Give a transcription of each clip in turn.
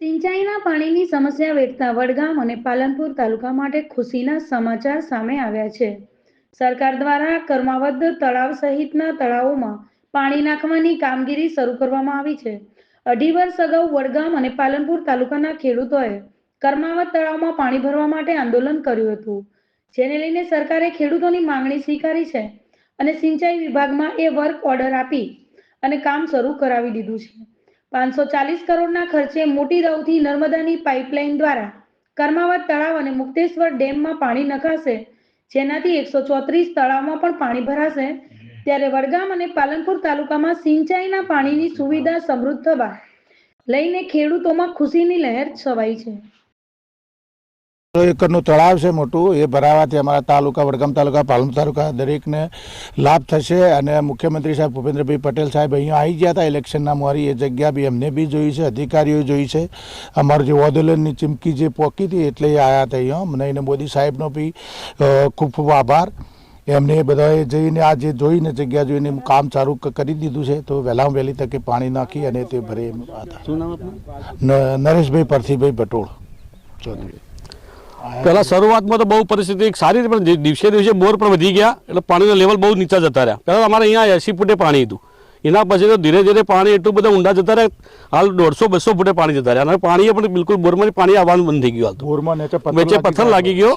સિંચાઈના પાણીની સમસ્યા વેઠતા વડગામ અને પાલનપુર તાલુકા માટે ખુશીના સમાચાર સામે આવ્યા છે. સરકાર દ્વારા કર્માવદ તળાવ સહિતના તળાવોમાં પાણી નાખવાની કામગીરી શરૂ કરવામાં આવી છે. અઢી વર્ષ અગાઉ વડગામ અને પાલનપુર તાલુકાના ખેડૂતોએ કર્માવત તળાવમાં પાણી ભરવા માટે આંદોલન કર્યું હતું. જેને લઈને સરકારે ખેડૂતોની માંગણી સ્વીકારી છે અને સિંચાઈ વિભાગમાં એ વર્ક ઓર્ડર આપી અને કામ શરૂ કરાવી દીધું છે. પાંચસો ચાલીસ કરોડના ખર્ચે મોટી રવથી નર્મદાની પાઇપલાઇન દ્વારા કર્માવત તળાવ અને મુક્તેશ્વર ડેમમાં પાણી નખાશે, જેનાથી એકસો ચોત્રીસ તળાવમાં પણ પાણી ભરાશે. ત્યારે વડગામ અને પાલનપુર તાલુકામાં સિંચાઈના પાણીની સુવિધા સમૃદ્ધ થવા લઈને ખેડૂતોમાં ખુશીની લહેર છવાઈ છે. એકરનું તળાવ છે મોટું એ ભરાવાથી અમારા તાલુકા વડગામ તાલુકા પાલમ તાલુકા દરેકને લાભ થશે અને મુખ્યમંત્રી સાહેબ ભૂપેન્દ્રભાઈ પટેલ સાહેબ અહીંયા આવી ગયા હતા ઇલેક્શનના મોરી એ જગ્યા બી એમને બી જોઈ છે અધિકારીઓ જોઈ છે. અમારું જે વોદોલનની ચીમકી જે પોકી હતી એટલે એ આવ્યા હતા અહીંયા. મને એને મોદી સાહેબનો બી ખૂબ ખૂબ આભાર. એમને બધાએ જઈને આ જે જોઈને જગ્યા જોઈને કામ ચાલુ કરી દીધું છે તો વહેલામાં વહેલી તકે પાણી નાખી અને તે ભરે નરેશભાઈ પરથીભાઈ ભટોળ. ચૌધરી. પહેલા શરૂઆતમાં તો બહુ પરિસ્થિતિ સારી હતી પણ દિવસે દિવસે બોર પણ વધી ગયા એટલે પાણીનો લેવલ બહુ નીચા જતા રહ્યા. પહેલાં અમારે અહીંયા એસી ફૂટે પાણી હતું. એના પછી તો ધીરે ધીરે પાણી એટલું બધું ઊંડા જતા રહ્યા હાલ દોઢસો બસો ફૂટે પાણી જતા રહ્યા. અને પાણી પણ બિલકુલ બોરમાંથી પાણી આવવાનું બંધ થઈ ગયું બોરમાં પથ્થર વચ્ચે લાગી પથ્થર લાગી ગયો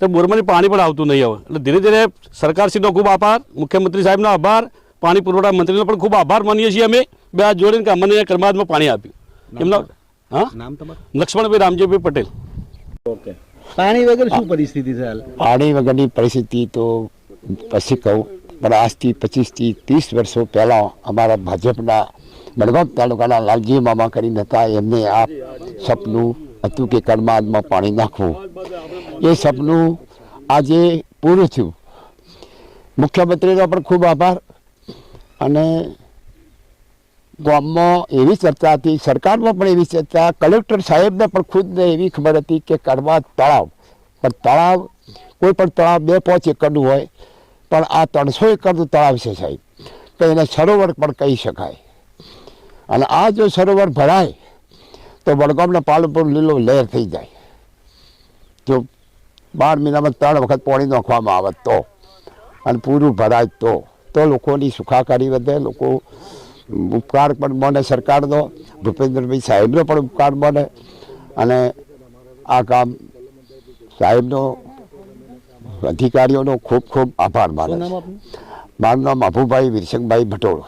તો બોરમાંથી પાણી પણ આવતું નહીં હવે. એટલે ધીરે ધીરે સરકારશ્રીનો ખૂબ આભાર મુખ્યમંત્રી સાહેબનો આભાર પાણી પુરવઠા મંત્રીનો પણ ખૂબ આભાર માનીએ છીએ અમે. બે હાથ જોડીને કે અમને કરમાદમાં પાણી આપ્યું. એમના હા? નામ તમારું? લક્ષ્મણભાઈ રામજીભાઈ પટેલ. ઓકે. પાણી વગર શું પરિસ્થિતિ છે પાણી વગરની પરિસ્થિતિ તો પછી કહું, પણ આજથી પચીસથી ત્રીસ વર્ષો પહેલાં અમારા ભાજપના બડગામ તાલુકાના લાલજી મામા કરીને હતા, એમને આ સપનું હતું કે કર્માદમાં પાણી નાખવું. એ સપનું આજે પૂરું થયું. મુખ્યમંત્રીનો પણ ખૂબ આભાર અને ગામમાં એવી ચર્ચા હતી, સરકારમાં પણ એવી ચર્ચા, કલેક્ટર સાહેબને પણ ખુદને એવી ખબર હતી કે કરવા તળાવ. પણ તળાવ, કોઈ પણ તળાવ બે પાંચ એકરનું હોય, પણ આ ત્રણસો એકરનું તળાવ છે સાહેબ. તો એને સરોવર પણ કહી શકાય. અને આ જો સરોવર ભરાય, તો વડગામના પાલનપુર લીલો લહેર થઈ જાય. જો બાર મહિનામાં ત્રણ વખત પાણી નાખવામાં આવે તો, અને પૂરું ભરાય તો તો લોકોની સુખાકારી વધે, લોકો ઉપકાર પણ બને સરકારનો ભૂપેન્દ્રભાઈ સાહેબનો પણ ઉપકાર બને અને આ કામ સાહેબનો અધિકારીઓનો ખૂબ ખૂબ આભાર માને મારું નામ અભુભાઈ વિરસંગભાઈ ભટોળ.